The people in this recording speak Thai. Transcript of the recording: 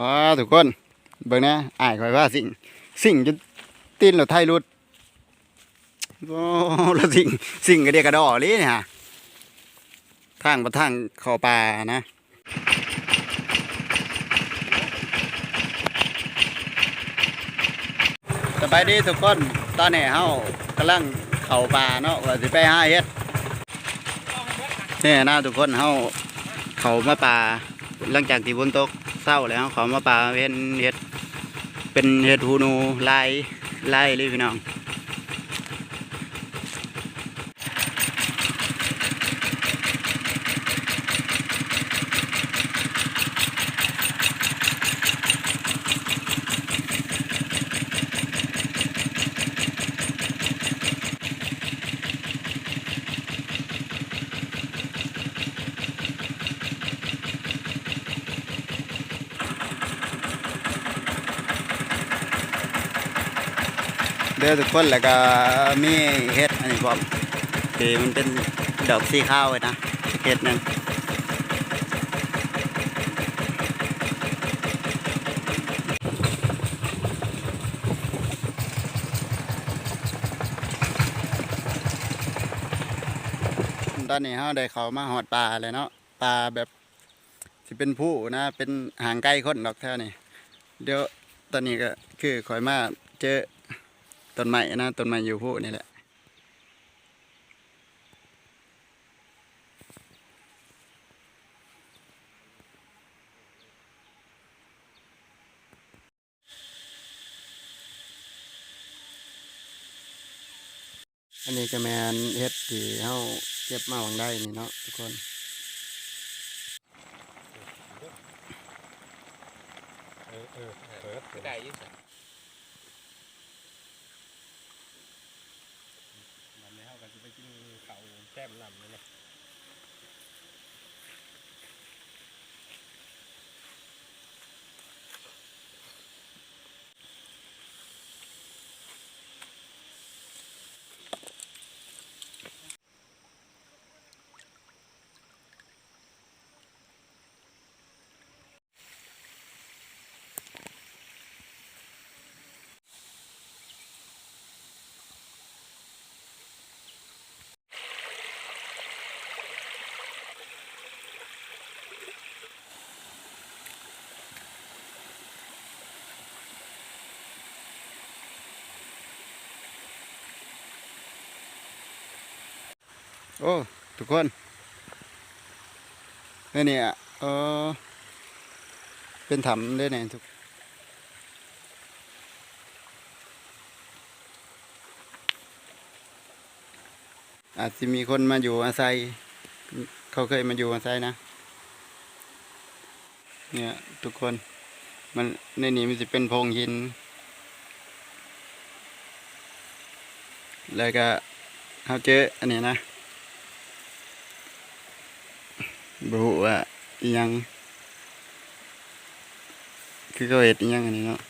อ๋อทุกคน เบิ่งนะอ้ายคอยว่าสิ่ง สิ่งจนตีนเราไทยรุดโอ้ล้วสิ่ง สิ่งกระเดียกระดอเลยเนี่ยฮะทางประทางเขอป่านะสบายดีทุกคน ตอนนี้เฮากำลังเข้าป่าเนาะว่าสิไปหาเฮ็ดนี่นะทุกคนเฮาเข้ามาป่าหลังจากที่ฝนตก เศร้าแล้วเขามาป่าเป็นเห็ดเป็นเห็ดหูหนูลายลายเลยพี่น้อง เด้อทุกคนแล้วก็มีเห็ดอันนี้พร้อมที่มันเป็นดอกสีข้าวไว้นะเห็ดหนึ่งตอนนี้เราได้เขามาหอดปลาเลยเนาะปลาแบบที่เป็นผู้นะเป็นหางไก่คนดอกแท่นี่เดี๋ยวตอนนี้ก็คือคอยมาเจอ ต้นไม้นะต้นไม้อยู่ผู้นี่แหละอันนี้ก็แมนเฮ็ดที่เฮาเก็บมาหวังได้นี่เนาะทุกคนเออเออเปิดเปิดได้ยิ่ง วันนี้เขาก็จะไปกินเขาวแก้มลำนี่นะ โอ้ทุกคนนี่เนี่ยเออเป็นถ้ำเลยเนี่ยทุกอาจจะมีคนมาอยู่อาศัย เขาเคยมาอยู่อาศัยนะ เนี่ยทุกคนมันในนี้มันจะเป็นโพรงหิน แล้วก็เขาเจออันนี้นะ บุว่ายัง คือเขาเห็ดยังอันนี้เนาะ